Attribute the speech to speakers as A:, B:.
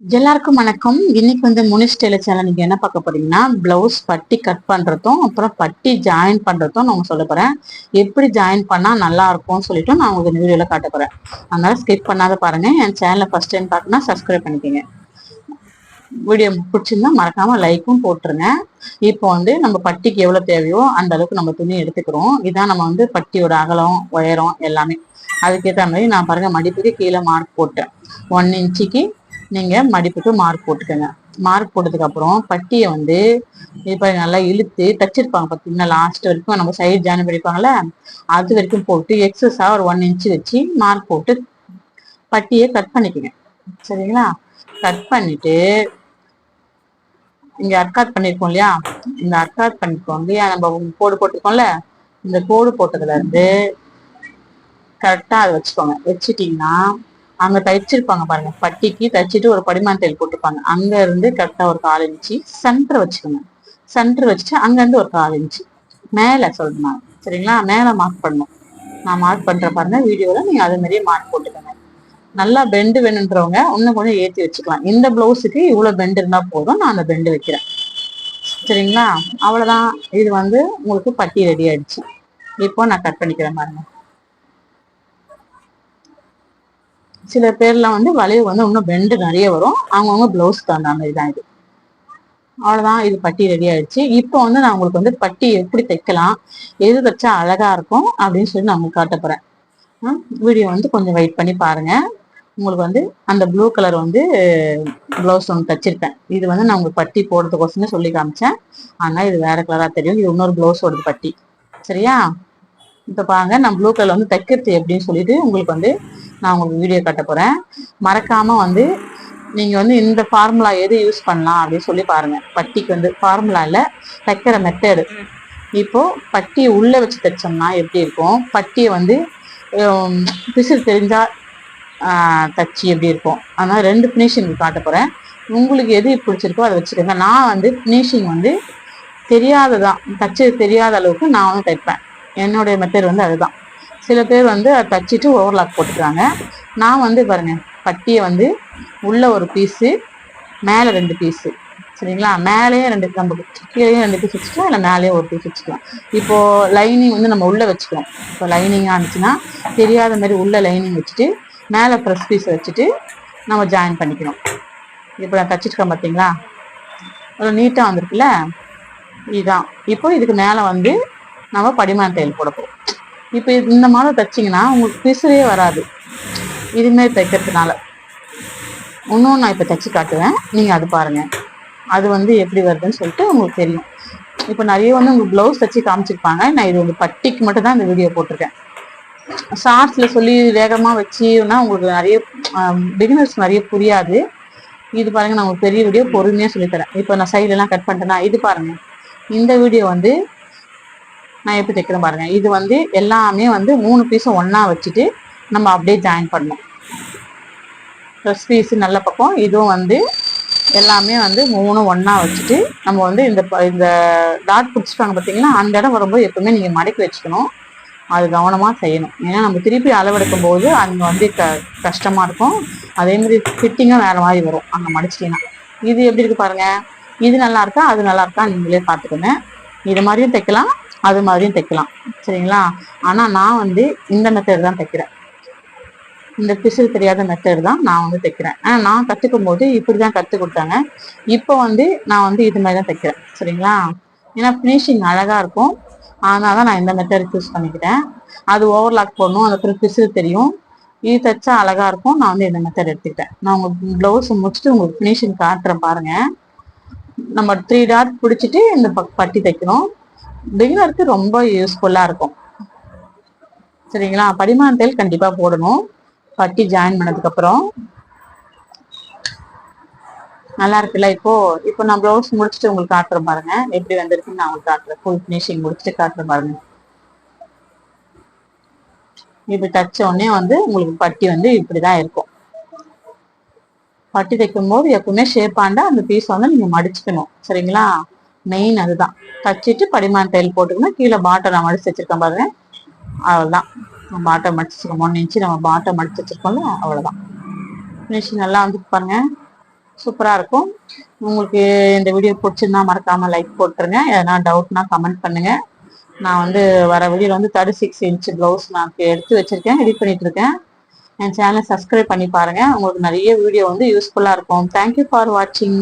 A: எல்லாருக்கும் வணக்கம். இன்னைக்கு வந்து முனிஷ் டெய்லர் சேனல் நீங்க என்ன பார்க்க போறீங்கன்னா பிளவுஸ் பட்டி கட் பண்றதும் அப்புறம் பட்டி ஜாயின் பண்றதும் நான் சொல்ல போறேன். எப்படி ஜாயின் பண்ணா நல்லா இருக்கும்னு சொல்லிட்டு நான் உங்களுக்கு இந்த வீடியோல காட்ட போறேன். அதனால ஸ்கிப் பண்ணாத பாருங்க. என் சேனலை ஃபர்ஸ்ட் டைம் பார்க்கணும் சப்ஸ்கிரைப் பண்ணிக்கோங்க. வீடியோ பிடிச்சிருந்தா மறக்காம லைக்கும் போட்டுருங்க. இப்போ வந்து நம்ம பட்டிக்கு எவ்வளவு தேவையோ அந்த அளவுக்கு நம்ம துணி எடுத்துக்கிறோம். இதான் நம்ம வந்து பட்டியோட அகலம் உயரம் எல்லாமே. அதுக்கேற்ற மாதிரி நான் பாருங்க மடிப்புக்கு கீழே மார்க் போட்டேன். ஒன் இன்ச்சுக்கு நீங்க மடிப்புக்கு மார்க் போட்டுக்கோங்க. மார்க் போட்டதுக்கு அப்புறம் பட்டியை வந்து இப்ப நல்லா இழுத்து தச்சிருப்பாங்க பார்த்தீங்கன்னா லாஸ்ட் வரைக்கும். நம்ம சைடு ஜாயின் பண்ணிருப்பாங்கல்ல அது வரைக்கும் போட்டு எக்ஸஸா ஒரு ஒன் இன்ச் வச்சு மார்க் போட்டு பட்டியை கட் பண்ணிக்கோங்க. சரிங்களா? கட் பண்ணிட்டு இங்க அர்க்காத் பண்ணிருக்கோம் இல்லையா? இந்த அர்க்காத் பண்ணிருக்கோம் இல்லையா? நம்ம கோடு போட்டிருக்கோம்ல இந்த கோடு போட்டதுல இருந்து கரெக்டா அதை வச்சுக்கோங்க. வச்சுட்டீங்கன்னா அங்க தைச்சிருப்பாங்க பாருங்க. பட்டிக்கு தைச்சிட்டு ஒரு படிமான் தையல் போட்டிருப்பாங்க. அங்க இருந்து கரெக்டா ஒரு கால் இன்ச்சு சென்டர் வச்சுக்கோங்க. சென்டர் வச்சுட்டு அங்க இருந்து ஒரு கால் இன்ச்சு. மேல சொல்லணும்? சரிங்களா? மேல மார்க் பண்ணும் நான் மார்க் பண்ற பாருங்க வீடியோல நீங்க அதே மாதிரியே மார்க் போட்டுக்கோங்க. நல்லா பெண்டு வேணுன்றவங்க இன்னும் கொஞ்சம் ஏற்றி வச்சுக்கலாம். இந்த பிளவுஸுக்கு இவ்வளோ பெண்டு இருந்தால் போதும் நான் அந்த பெண்டு வைக்கிறேன். சரிங்களா? அவ்வளோதான் இது வந்து உங்களுக்கு பட்டி ரெடி ஆயிடுச்சு. இப்போ நான் கட் பண்ணிக்கிறேன் பாருங்க. சில பேரில் வந்து வளைவு வந்து இன்னும் பெண்டு நிறைய வரும். அவங்கவுங்க பிளவுஸ் தகுந்த மாதிரி தான் இது. அவ்வளவுதான் இது பட்டி ரெடி ஆயிடுச்சு. இப்போ வந்து நான் உங்களுக்கு வந்து பட்டி எப்படி தைக்கலாம் எது தைச்சா அழகா இருக்கும் அப்படின்னு சொல்லி நான் உங்களுக்கு காட்ட வீடியோ வந்து கொஞ்சம் வெயிட் பண்ணி பாருங்க. உங்களுக்கு வந்து அந்த ப்ளூ கலர் வந்து ப்ளவுஸ் ஒன்று தச்சிருப்பேன். இது வந்து நான் உங்களுக்கு பட்டி போடுறதுக்கோசமே சொல்லி காமிச்சேன். ஆனால் இது வேற கலராக தெரியும். இது இன்னொரு ப்ளவுஸோட பட்டி. சரியா? இப்போ பாருங்க நான் ப்ளூ கலர் வந்து தைக்கிறது எப்படின்னு சொல்லிட்டு உங்களுக்கு வந்து நான் உங்களுக்கு வீடியோ காட்ட போகிறேன் மறக்காமல் வந்து நீங்கள் வந்து இந்த ஃபார்முலா எது யூஸ் பண்ணலாம் அப்படின்னு சொல்லி பாருங்கள் பட்டிக்கு வந்து ஃபார்முலா இல்லை தைக்கிற மெத்தடு இப்போது பட்டியை உள்ளே வச்சு தைச்சோம்னா எப்படி இருக்கும்? பட்டியை வந்து பிசில் தெரிஞ்சால் தச்சு எப்படி இருக்கும்? அதனால் ரெண்டு ஃபினிஷிங் காட்ட போகிறேன் உங்களுக்கு எது பிடிச்சிருக்கோ அதை வச்சுக்கோங்க. நான் வந்து ஃபினிஷிங் வந்து தெரியாததான். தச்சு தெரியாத அளவுக்கு நான் வந்து தைப்பேன். என்னுடைய மெத்தட் வந்து அதுதான். சில பேர் வந்து அதை தச்சுட்டு ஓவர்லாக் போட்டுக்கிறாங்க. நான் வந்து பாருங்க பட்டியை வந்து உள்ளே ஒரு பீஸு மேலே ரெண்டு பீஸு சரிங்களா? மேலேயே ரெண்டு நம்ம கீழே ரெண்டு பீஸ் வச்சுக்கலாம் இல்லை மேலேயே ஒரு பீஸ் வச்சுக்கலாம். இப்போது லைனிங் வந்து நம்ம உள்ளே வச்சுக்கலாம். இப்போ லைனிங்காக இருந்துச்சுன்னா தெரியாத மாதிரி உள்ளே லைனிங் வச்சுட்டு மேலே ப்ரெஸ் பீஸ் வச்சுட்டு நம்ம ஜாயின் பண்ணிக்கணும் இப்போ நான் தச்சுருக்கேன் பார்த்தீங்களா அவ்வளோ நீட்டாக வந்திருக்குல்ல? இதுதான் இப்போ இதுக்கு மேலே வந்து நம்ம படிமான் தையல் போட போகிறோம் இப்போ இந்த மாதிரி தைச்சிங்கன்னா உங்களுக்கு பிசுறே வராது. இதுமாரி தைக்கிறதுனால. இன்னும் நான் இப்போ தைச்சி காட்டுவேன் நீங்கள் அது பாருங்கள் அது வந்து எப்படி வருதுன்னு சொல்லிட்டு உங்களுக்கு தெரியும். இப்போ நிறைய வந்து உங்களுக்கு ப்ளவுஸ் தைச்சி காமிச்சிருப்பாங்க. நான் இது வந்து பட்டிக்கு மட்டும் தான் இந்த வீடியோ போட்டிருக்கேன். ஷார்ட்ஸில் சொல்லி வேகமாக வச்சுன்னா உங்களுக்கு நிறைய பிகினர்ஸ் நிறைய புரியாது. இது பாருங்கள் நான் உங்களுக்கு பெரிய வீடியோ பொறுமையாக சொல்லித்தரேன். இப்போ நான் சைடெல்லாம் கட் பண்ணிட்டேன்னா இது பாருங்கள் இந்த வீடியோ வந்து நான் எப்படி தைக்கிறேன் பாருங்க. இது வந்து எல்லாமே வந்து மூணு பீஸும் ஒன்னா வச்சுட்டு நம்ம அப்படியே ஜாயின் பண்ணணும். ட்ரெஸ் பீஸ் நல்ல பக்கம். இதுவும் வந்து எல்லாமே வந்து மூணு ஒன்னா வச்சுட்டு நம்ம வந்து இந்த இந்த டாட் பிடிச்சிட்டாங்க பார்த்தீங்கன்னா அந்த இடம் வரும்போது எப்பவுமே நீங்கள் மடக்கி வச்சுக்கணும். அது கவனமாக செய்யணும். ஏன்னா நம்ம திருப்பி அளவெடுக்கும் போது அங்கே வந்து க கஷ்டமாக இருக்கும். அதே மாதிரி ஃபிட்டிங்கும் வேறு மாதிரி வரும். அங்கே மடிச்சிட்டிங்கன்னா. இது எப்படி இருக்கு பாருங்க. இது நல்லா இருக்கா? அது நல்லா இருக்கா? நீங்களே பார்த்துக்கோங்க. இது மாதிரியும் தைக்கலாம். அது மாதிரியும் தைக்கலாம். சரிங்களா? ஆனா நான் வந்து இந்த மெத்தட் தான் தைக்கிறேன். இந்த பிசில் தெரியாத மெத்தட் தான் நான் வந்து தைக்கிறேன். ஆனா நான் கத்துக்கும் போது இப்படிதான் கத்து கொடுத்தாங்க. இப்போ வந்து நான் வந்து இது மாதிரி தான் தைக்கிறேன். சரிங்களா? ஏன்னா ஃபினிஷிங் அழகா இருக்கும். அதனால தான் நான் இந்த மெத்தட் யூஸ் பண்ணிக்கிறேன் அது ஓவர்லாக் போடணும். அந்த பிசில் தெரியும். இது தைச்சா அழகா இருக்கும். நான் வந்து இந்த மெத்தட் எடுத்துக்கிட்டேன். நான் உங்க பிளவுஸ் முடிச்சுட்டு உங்களுக்கு ஃபினிஷிங் காட்டுறேன் பாருங்க. நம்ம த்ரீ டாட் பிடிச்சிட்டு இந்த பட்டி தைக்கணும். பிகினருக்கு ரொம்ப யூஸ்ஃபுல்லா இருக்கும். சரிங்களா? படிமான தையல் கண்டிப்பா போடணும். பட்டி ஜாயின் பண்ணதுக்கு அப்புறம் நல்லா இருக்குல்ல இப்போ? இப்போ நான் ப்ளவுஸ் முடிச்சுட்டு உங்களுக்கு காட்டுறேன் பாருங்க. எப்படி வந்திருக்குன்னு நான் உங்களுக்கு காட்டுறேன். ஃபுல் ஃபினிஷிங் முடிச்சுட்டு காட்டுறேன் பாருங்க. இப்படி தச்ச உடனே வந்து உங்களுக்கு பட்டி வந்து இப்படிதான் இருக்கும். பட்டி தைக்கும் போது எப்பவுமே ஷேப்பாண்டா அந்த பீஸ் வந்து நீங்க மடிச்சுக்கணும். சரிங்களா? மெயின் அதுதான். தச்சுட்டு படிமான தையல் போட்டுக்கணும். கீழே பாட்டை நான் மடிச்சு வச்சிருக்கேன் பாருங்க. அவ்வளோதான் பாட்டை மடிச்சு வச்சிருக்கோம் ஒன்று இன்ச்சு நம்ம பாட்டை மடிச்சு வச்சிருக்கோம்ல அவ்வளோதான் ஃபினிஷிங் நல்லா வந்து பாருங்க. சூப்பரா இருக்கும். உங்களுக்கு இந்த வீடியோ பிடிச்சிருந்தா மறக்காம லைக் போட்டுருங்க. எதனா டவுட்னா கமெண்ட் பண்ணுங்க. நான் வந்து வர வீடியோல வந்து தேர்ட்டி சிக்ஸ் இன்ச் ப்ளவுஸ் நான் எடுத்து வச்சிருக்கேன். எடிட் பண்ணிட்டு இருக்கேன். என் சேனலை சப்ஸ்கிரைப் பண்ணி பாருங்க. உங்களுக்கு நிறைய வீடியோ வந்து யூஸ்ஃபுல்லா இருக்கும். தேங்க்யூ ஃபார் வாட்சிங்